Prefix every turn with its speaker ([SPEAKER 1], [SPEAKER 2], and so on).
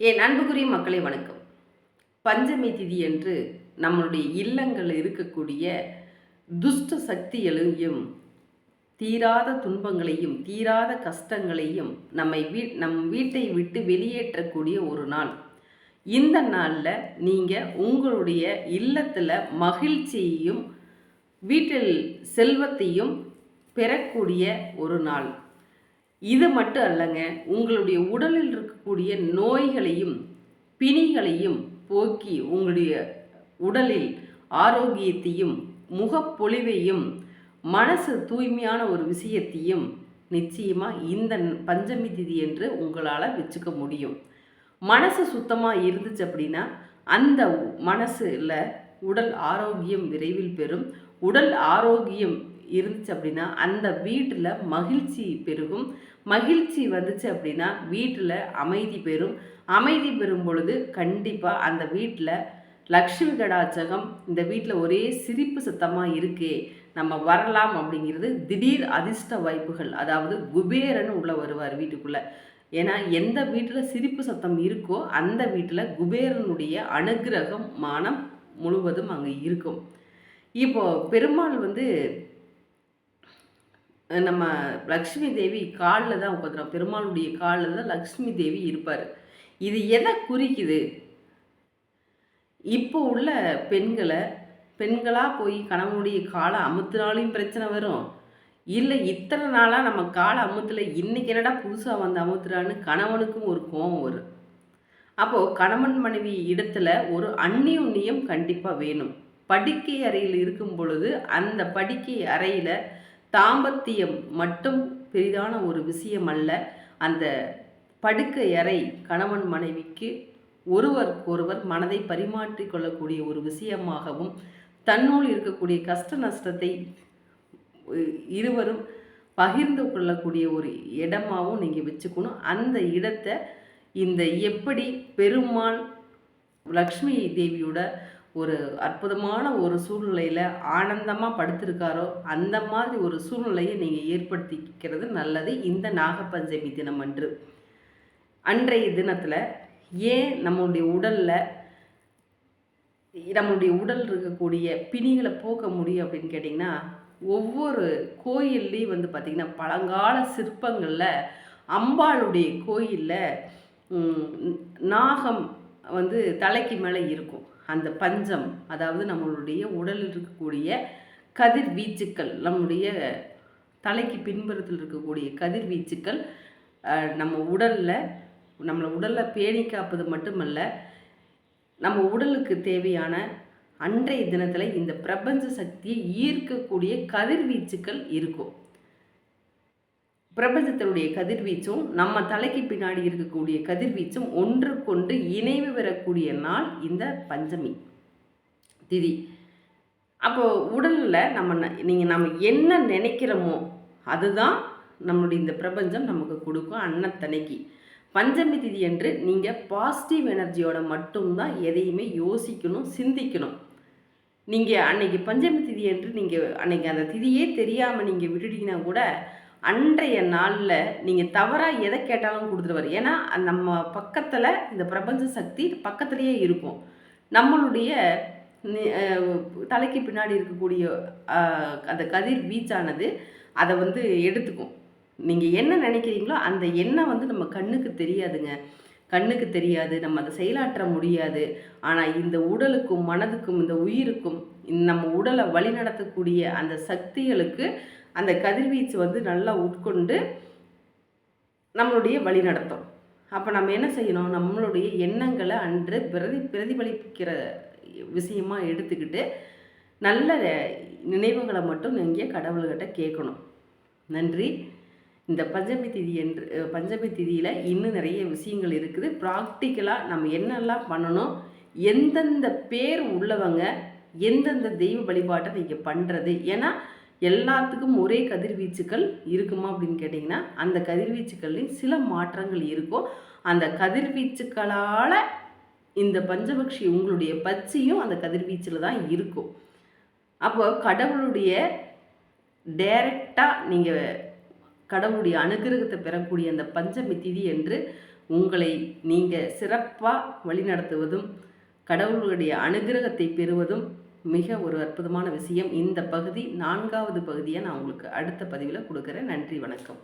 [SPEAKER 1] என் அன்புக்குரிய மக்களை வணக்கம். பஞ்சமி திதி என்று நம்மளுடைய இல்லங்கள் இருக்கக்கூடிய துஷ்ட சக்திகளையும் தீராத துன்பங்களையும் தீராத கஷ்டங்களையும் நம்மை வீ நம் வீட்டை விட்டு வெளியேற்றக்கூடிய ஒரு நாள். இந்த நாளில் நீங்கள் உங்களுடைய இல்லத்தில் மகிழ்ச்சியையும் வீட்டில் செல்வத்தையும் பெறக்கூடிய ஒரு நாள். இது மட்டும் அல்லங்க உங்களுடைய உடலில் இருக்கக்கூடிய நோய்களையும் பிணிகளையும் போக்கி உங்களுடைய உடலில் ஆரோக்கியத்தையும் முகப்பொலிவையும் மனசு தூய்மையான ஒரு விஷயத்தையும் நிச்சயமாக இந்த பஞ்சமி திதி என்று உங்களால் வச்சுக்க முடியும். மனசு சுத்தமாக இருந்துச்சு அப்படின்னா அந்த மனசில் உடல் ஆரோக்கியம் விரைவில் பெறும். உடல் ஆரோக்கியம் இருந்துச்சு அப்படின்னா அந்த வீட்டில் மகிழ்ச்சி பெருகும். மகிழ்ச்சி வந்துச்சு அப்படின்னா வீட்டில் அமைதி பெறும் அமைதி பெறும் பொழுது கண்டிப்பாக அந்த வீட்டில் லக்ஷ்மி கடாச்சகம் இந்த வீட்டில் ஒரே சிரிப்பு சத்தமாக இருக்கே நம்ம வரலாம் அப்படிங்கிறது திடீர் அதிர்ஷ்ட வாய்ப்புகள். அதாவது குபேரன் உள்ள வருவார் வீட்டுக்குள்ளே. ஏன்னா எந்த வீட்டில் சிரிப்பு சத்தம் இருக்கோ அந்த வீட்டில் குபேரனுடைய அனுகிரகம் மானம் முழுவதும் அங்கே இருக்கும். இப்போ பெருமாள் வந்து நம்ம லக்ஷ்மி தேவி காலில் தான் உட்காந்துருவோம் பெருமாளுடைய காலில் தான் லக்ஷ்மி தேவி இருப்பார். இது எதை குறிக்குது? இப்போ உள்ள பெண்களை பெண்களாக போய் கணவனுடைய காலை அமுத்துனாலையும் பிரச்சனை வரும். இல்லை இத்தனை நாளாக நம்ம காலை அமுத்தில் இன்றைக்கி என்னடா புதுசாக வந்து அமுத்துறான்னு கணவனுக்கும் ஒரு கோபம் வரும். அப்போது கணவன் மனைவி இடத்துல ஒரு அந்நியுன்னியம் கண்டிப்பாக வேணும். படுக்கை அறையில் இருக்கும் பொழுது அந்த படுக்கை அறையில் தாம்பத்தியம் மட்டும் பெரிதான ஒரு விஷயம் அல்ல அந்த படுக்கை அறை கணவன் மனைவிக்கு ஒருவருக்கொருவர் மனதை பரிமாற்றிக்கொள்ளக்கூடிய ஒரு விஷயமாகவும் தன்னுள் இருக்கக்கூடிய கஷ்ட நஷ்டத்தை இருவரும் பகிர்ந்து கொள்ளக்கூடிய ஒரு இடமாகவும் நீங்கள் வச்சுக்கணும். அந்த இடத்தை இந்த எப்படி பெருமாள் லக்ஷ்மி தேவியோட ஒரு அற்புதமான ஒரு சூழ்நிலையில் ஆனந்தமாக படுத்திருக்காரோ அந்த மாதிரி ஒரு சூழ்நிலையை நீங்கள் ஏற்படுத்திக்கிறது நல்லது. இந்த நாகப்பஞ்சமி தினம் அன்று. அன்றைய தினத்தில் ஏன் நம்மளுடைய உடலில் நம்மளுடைய உடல் இருக்கக்கூடிய பிணிகளை போக்க முடியும் அப்படின்னு கேட்டிங்கன்னா ஒவ்வொரு கோயில்லையும் வந்து பார்த்திங்கன்னா பழங்கால சிற்பங்களில் அம்பாளுடைய கோயிலில் நாகம் வந்து தலைக்கு மேலே இருக்கும். அந்த பஞ்சம் அதாவது நம்மளுடைய உடலில் இருக்கக்கூடிய கதிர்வீச்சுக்கள் நம்முடைய தலைக்கு பின்புறத்தில் இருக்கக்கூடிய கதிர்வீச்சுக்கள் நம்ம உடலில் நம்மளை உடலில் பேணி காப்பது மட்டுமல்ல நம்ம உடலுக்கு தேவையான அன்றைய தினத்தில் இந்த பிரபஞ்ச சக்தியை ஈர்க்கக்கூடிய கதிர்வீச்சுக்கள் இருக்கும். பிரபஞ்சத்தினுடைய கதிர்வீச்சும் நம்ம தலைக்கு பின்னாடி இருக்கக்கூடிய கதிர்வீச்சும் ஒன்றுக்கொன்று இணைவு பெறக்கூடிய நாள் இந்த பஞ்சமி. திதி. அப்போது உடலில் நம்ம நீங்கள் நம்ம என்ன நினைக்கிறோமோ அதுதான் நம்மளுடைய இந்த பிரபஞ்சம் நமக்கு கொடுக்கும் அன்னத்தனைக்கு. பஞ்சமி திதி என்று நீங்கள் பாசிட்டிவ் எனர்ஜியோட மட்டும்தான் எதையுமே யோசிக்கணும் சிந்திக்கணும். நீங்கள் அன்னைக்கு பஞ்சமி திதி என்று நீங்கள் அன்னைக்கு அந்த திதியே தெரியாமல் நீங்கள் விட்டுட்டீங்கன்னா கூட அன்றைய நாளில் நீங்கள் தவறாக எதை கேட்டாலும் கொடுத்துருவார். ஏன்னா நம்ம பக்கத்தில் இந்த பிரபஞ்ச சக்தி பக்கத்துலேயே இருக்கும். நம்மளுடைய தலைக்கு பின்னாடி இருக்கக்கூடிய அந்த கதிர் வீச்சானது அதை வந்து எடுத்துக்கும். நீங்கள் என்ன நினைக்கிறீங்களோ அந்த எண்ணம் வந்து நம்ம கண்ணுக்கு தெரியாதுங்க. கண்ணுக்கு தெரியாது. நம்ம அதை செயலாற்ற முடியாது. ஆனால் இந்த உடலுக்கும் மனதுக்கும் இந்த உயிருக்கும் நம்ம உடலை வழிநடத்தக்கூடிய அந்த சக்திகளுக்கு அந்த கதிர்வீச்சு வந்து நல்லா உட்கொண்டு நம்மளுடைய வழி நடத்தும். அப்போ நம்ம என்ன செய்யணும்? நம்மளுடைய எண்ணங்களை அன்று பிரதி பிரதிபலிக்கிற விஷயமா எடுத்துக்கிட்டு நல்ல நினைவுகளை மட்டும் நீங்கள் கடவுள்கிட்ட கேட்கணும். நன்றி. இந்த பஞ்சமி திதி என்று பஞ்சமி திதியில் இன்னும் நிறைய விஷயங்கள் இருக்குது. ப்ராக்டிக்கலாக நம்ம என்னெல்லாம் பண்ணணும்? எந்தெந்த பேர் உள்ளவங்க எந்தெந்த தெய்வ வழிபாட்டை நீங்கள் பண்ணுறது ஏன்னா எல்லாத்துக்கும் ஒரே கதிர்வீச்சுக்கள் இருக்குமா அப்படின்னு கேட்டிங்கன்னா அந்த கதிர்வீச்சுக்கள்லையும் சில மாற்றங்கள் இருக்கும். அந்த கதிர்வீச்சுக்களால் இந்த பஞ்சபக்ஷி உங்களுடைய பச்சையும் அந்த கதிர்வீச்சில் தான் இருக்கும். அப்போ கடவுளுடைய டைரக்டாக நீங்கள் கடவுளுடைய அனுகிரகத்தை பெறக்கூடிய அந்த பஞ்சமி திதி என்று உங்களை நீங்கள் சிறப்பாக வழிநடத்துவதும் கடவுளுடைய அனுகிரகத்தை பெறுவதும் மிக ஒரு அற்புதமான விஷயம். இந்த பகுதி நான்காவது பகுதியை நான் உங்களுக்கு அடுத்த பதிவில் கொடுக்குறேன். நன்றி வணக்கம்.